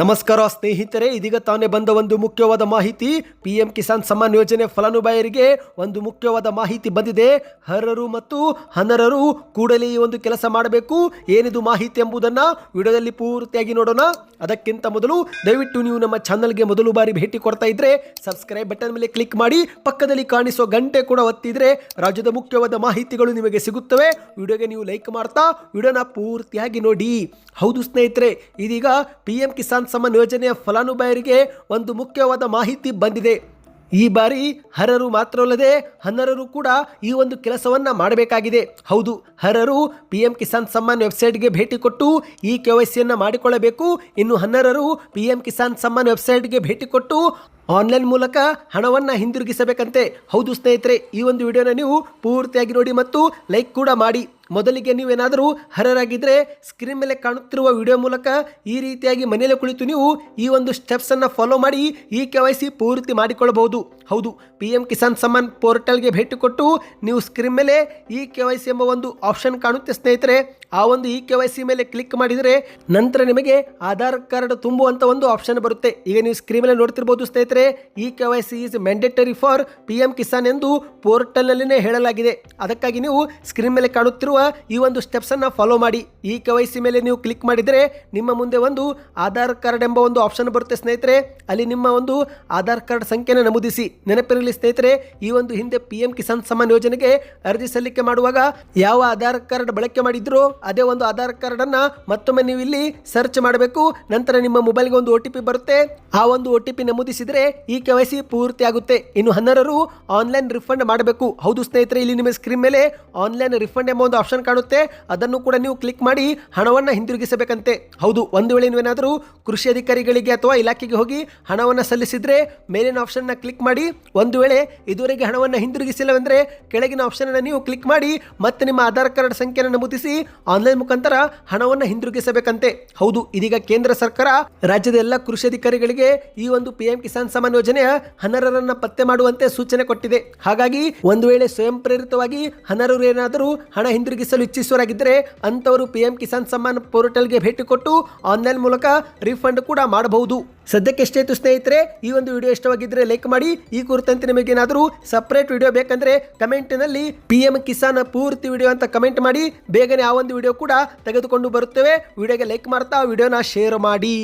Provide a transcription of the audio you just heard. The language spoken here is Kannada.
ನಮಸ್ಕಾರ ಸ್ನೇಹಿತರೆ, ಇದೀಗ ತಾನೇ ಬಂದ ಒಂದು ಮುಖ್ಯವಾದ ಮಾಹಿತಿ. ಪಿ ಎಂ ಕಿಸಾನ್ ಸಮ್ಮಾನ್ ಯೋಜನೆ ಫಲಾನುಭವಿಯರಿಗೆ ಒಂದು ಮುಖ್ಯವಾದ ಮಾಹಿತಿ ಬಂದಿದೆ. ಹರರು ಮತ್ತು ಹನರರು ಕೂಡಲೇ ಒಂದು ಕೆಲಸ ಮಾಡಬೇಕು. ಏನಿದು ಮಾಹಿತಿ ಎಂಬುದನ್ನು ವಿಡಿಯೋದಲ್ಲಿ ಪೂರ್ತಿಯಾಗಿ ನೋಡೋಣ. ಅದಕ್ಕಿಂತ ಮೊದಲು ದಯವಿಟ್ಟು ನೀವು ನಮ್ಮ ಚಾನಲ್ಗೆ ಮೊದಲು ಬಾರಿ ಭೇಟಿ ಕೊಡ್ತಾ ಇದ್ರೆ ಸಬ್ಸ್ಕ್ರೈಬ್ ಬಟನ್ ಮೇಲೆ ಕ್ಲಿಕ್ ಮಾಡಿ, ಪಕ್ಕದಲ್ಲಿ ಕಾಣಿಸೋ ಗಂಟೆ ಕೂಡ ಒತ್ತಿದ್ರೆ ರಾಜ್ಯದ ಮುಖ್ಯವಾದ ಮಾಹಿತಿಗಳು ನಿಮಗೆ ಸಿಗುತ್ತವೆ. ವಿಡಿಯೋಗೆ ನೀವು ಲೈಕ್ ಮಾಡ್ತಾ, ವಿಡಿಯೋನ ಪೂರ್ತಿಯಾಗಿ ನೋಡಿ. ಹೌದು ಸ್ನೇಹಿತರೆ, ಇದೀಗ ಪಿ ಎಂ ಕಿಸಾನ್ ಸಮ್ಮಾನ್ ಯೋಜನೆಯ ಫಲಾನುಭವಿಗೆ ಒಂದು ಮುಖ್ಯವಾದ ಮಾಹಿತಿ ಬಂದಿದೆ. ಈ ಬಾರಿ ಹರರು ಮಾತ್ರವಲ್ಲದೆ ಹನ್ನರರು ಕೂಡ ಈ ಒಂದು ಕೆಲಸವನ್ನು ಮಾಡಬೇಕಾಗಿದೆ. ಹೌದು, ಹರರು ಪಿ ಎಂ ಕಿಸಾನ್ ಸಮ್ಮಾನ್ ವೆಬ್ಸೈಟ್ಗೆ ಭೇಟಿ ಕೊಟ್ಟು ಈ ಕೆ ವೈ ಸಿಯನ್ನು ಮಾಡಿಕೊಳ್ಳಬೇಕು. ಇನ್ನು ಹನ್ನರರು ಪಿ ಎಂ ಕಿಸಾನ್ ಸಮ್ಮಾನ್ ವೆಬ್ಸೈಟ್ಗೆ ಭೇಟಿ ಕೊಟ್ಟು ಆನ್ಲೈನ್ ಮೂಲಕ ಹಣವನ್ನು ಹಿಂದಿರುಗಿಸಬೇಕಂತೆ. ಹೌದು ಸ್ನೇಹಿತರೆ, ಈ ಒಂದು ವಿಡಿಯೋನ ನೀವು ಪೂರ್ತಿಯಾಗಿ ನೋಡಿ ಮತ್ತು ಲೈಕ್ ಕೂಡ ಮಾಡಿ. ಮೊದಲಿಗೆ ನೀವೇನಾದರೂ ಹರರಾಗಿದ್ದರೆ ಸ್ಕ್ರೀನ್ ಮೇಲೆ ಕಾಣುತ್ತಿರುವ ವಿಡಿಯೋ ಮೂಲಕ ಈ ರೀತಿಯಾಗಿ ಮನೆಯಲ್ಲೇ ಕುಳಿತು ನೀವು ಈ ಒಂದು ಸ್ಟೆಪ್ಸನ್ನು ಫಾಲೋ ಮಾಡಿ ಈ ಕೆ ವೈ ಸಿ ಪೂರ್ತಿ ಮಾಡಿಕೊಳ್ಳಬಹುದು. ಹೌದು ಪಿ ಎಂ ಕಿಸಾನ್ ಸಮ್ಮಾನ್ ಪೋರ್ಟಲ್ಗೆ ಭೇಟಿ ಕೊಟ್ಟು ನೀವು ಸ್ಕ್ರೀನ್ ಮೇಲೆ ಈ ಕೆ ವೈ ಸಿ ಎಂಬ ಒಂದು ಆಪ್ಷನ್ ಕಾಣುತ್ತೆ ಸ್ನೇಹಿತರೆ. ಆ ಒಂದು ಇ ಕೆ ವೈ ಸಿ ಮೇಲೆ ಕ್ಲಿಕ್ ಮಾಡಿದರೆ ನಂತರ ನಿಮಗೆ ಆಧಾರ್ ಕಾರ್ಡ್ ತುಂಬುವಂಥ ಒಂದು ಆಪ್ಷನ್ ಬರುತ್ತೆ. ಈಗ ನೀವು ಸ್ಕ್ರೀನ್ ಮೇಲೆ ನೋಡ್ತಿರ್ಬೋದು ಸ್ನೇಹಿತರೆ, ಈ K Y C is mandatory for P M Kisan ಎಂದು ಪೋರ್ಟಲ್ನಲ್ಲಿನೇ ಹೇಳಲಾಗಿದೆ. ಅದಕ್ಕಾಗಿ ನೀವು ಸ್ಕ್ರೀನ್ ಮೇಲೆ ಕಾಣುತ್ತಿರುವ ಈ ಒಂದು ಸ್ಟೆಪ್ಸನ್ನು ಫಾಲೋ ಮಾಡಿ. ಈ ಕೆ ವೈ ಸಿ ಮೇಲೆ ನೀವು ಕ್ಲಿಕ್ ಮಾಡಿದರೆ ನಿಮ್ಮ ಮುಂದೆ ಒಂದು ಆಧಾರ್ ಕಾರ್ಡ್ ಎಂಬ ಒಂದು ಆಪ್ಷನ್ ಬರುತ್ತೆ ಸ್ನೇಹಿತರೆ. ಅಲ್ಲಿ ನಿಮ್ಮ ಒಂದು ಆಧಾರ್ ಕಾರ್ಡ್ ಸಂಖ್ಯೆನ ನಮೂದಿಸಿ. ನೆನಪಿರಲಿ ಸ್ನೇಹಿತರೆ, ಈ ಒಂದು ಹಿಂದೆ ಪಿ ಎಂ ಕಿಸಾನ್ ಸಮ್ಮಾನ್ ಯೋಜನೆಗೆ ಅರ್ಜಿ ಸಲ್ಲಿಕೆ ಮಾಡುವಾಗ ಯಾವ ಆಧಾರ್ ಕಾರ್ಡ್ ಬಳಕೆ ಮಾಡಿದ್ರೋ ಅದೇ ಒಂದು ಆಧಾರ್ ಕಾರ್ಡನ್ನು ಮತ್ತೊಮ್ಮೆ ನೀವು ಇಲ್ಲಿ ಸರ್ಚ್ ಮಾಡಬೇಕು. ನಂತರ ನಿಮ್ಮ ಮೊಬೈಲ್ಗೆ ಒಂದು ಒ ಟಿ ಪಿ ಬರುತ್ತೆ. ಆ ಒಂದು ಒ ಟಿ ಪಿ ನಮೂದಿಸಿದರೆ ಈ ಕೆ ವೈ ಸಿ ಪೂರ್ತಿ ಆಗುತ್ತೆ. ಇನ್ನು ಹನ್ನರರು ಆನ್ಲೈನ್ ರಿಫಂಡ್ ಮಾಡಬೇಕು. ಹೌದು ಸ್ನೇಹಿತರೆ, ಇಲ್ಲಿ ನಿಮ್ಮ ಸ್ಕ್ರೀನ್ ಮೇಲೆ ಆನ್ಲೈನ್ ರಿಫಂಡ್ ಎಂಬ ಒಂದು ಆಪ್ಷನ್ ಕಾಣುತ್ತೆ. ಅದನ್ನು ಕೂಡ ನೀವು ಕ್ಲಿಕ್ ಮಾಡಿ ಹಣವನ್ನು ಹಿಂದಿರುಗಿಸಬೇಕಂತೆ. ಹೌದು, ಒಂದು ವೇಳೆ ನೀವೇನಾದರೂ ಕೃಷಿ ಅಧಿಕಾರಿಗಳಿಗೆ ಅಥವಾ ಇಲಾಖೆಗೆ ಹೋಗಿ ಹಣವನ್ನು ಸಲ್ಲಿಸಿದ್ರೆ ಮೇಲಿನ ಆಪ್ಷನ್ನ ಕ್ಲಿಕ್ ಮಾಡಿ. ಒಂದು ವೇಳೆ ಇದುವರೆಗೆ ಹಣವನ್ನು ಹಿಂದಿರುಗಿಸಿಲ್ಲವೆಂದರೆ ಕೆಳಗಿನ ಆಪ್ಷನನ್ನು ನೀವು ಕ್ಲಿಕ್ ಮಾಡಿ ಮತ್ತೆ ನಿಮ್ಮ ಆಧಾರ್ ಕಾರ್ಡ್ ಸಂಖ್ಯೆಯನ್ನು ನಮೂದಿಸಿ ಆನ್ಲೈನ್ ಮುಖಾಂತರ ಹಣವನ್ನು ಹಿಂದಿರುಗಿಸಬೇಕಂತೆ. ಹೌದು, ಇದೀಗ ಕೇಂದ್ರ ಸರ್ಕಾರ ರಾಜ್ಯದ ಎಲ್ಲ ಕೃಷಿ ಅಧಿಕಾರಿಗಳಿಗೆ ಈ ಒಂದು ಪಿಎಂ ಕಿಸಾನ್ ಸಮಾನ್ ಯೋಜನೆಯ ಹನರರನ್ನ ಪತ್ತೆ ಮಾಡುವಂತೆ ಸೂಚನೆ ಕೊಟ್ಟಿದೆ. ಹಾಗಾಗಿ ಒಂದು ವೇಳೆ ಸ್ವಯಂ ಪ್ರೇರಿತವಾಗಿ ಹನರರು ಏನಾದರೂ ಹಣ ಹಿಂದಿರುಗಿಸಲು ಇಚ್ಛಿಸುವರಾಗಿದ್ದರೆ ಅಂಥವರು ಪಿ ಎಂ ಕಿಸಾನ್ ಸಮ್ಮಾನ್ ಪೋರ್ಟಲ್ಗೆ ಭೇಟಿ ಕೊಟ್ಟು ಆನ್ಲೈನ್ ಮೂಲಕ ರೀಫಂಡ್ ಕೂಡ ಮಾಡಬಹುದು. ಸದ್ಯಕ್ಕೆ ಇತ್ತು ಸ್ನೇಹಿತರೆ, ಈ ಒಂದು ವಿಡಿಯೋ ಇಷ್ಟವಾಗಿದ್ದರೆ ಲೈಕ್ ಮಾಡಿ. ಈ ಕುರಿತಂತೆ ನಿಮಗೇನಾದರೂ ಸಪ್ರೇಟ್ ವಿಡಿಯೋ ಬೇಕಂದರೆ ಕಮೆಂಟಿನಲ್ಲಿ ಪಿ ಎಂ ಕಿಸಾನ್ ಪೂರ್ತಿ ವಿಡಿಯೋ ಅಂತ ಕಮೆಂಟ್ ಮಾಡಿ. ಬೇಗನೆ ಆ ಒಂದು ವಿಡಿಯೋ ಕೂಡ ತೆಗೆದುಕೊಂಡು ಬರುತ್ತೇವೆ. ವಿಡಿಯೋಗೆ ಲೈಕ್ ಮಾಡ್ತಾ ವಿಡಿಯೋನ ಶೇರ್ ಮಾಡಿ.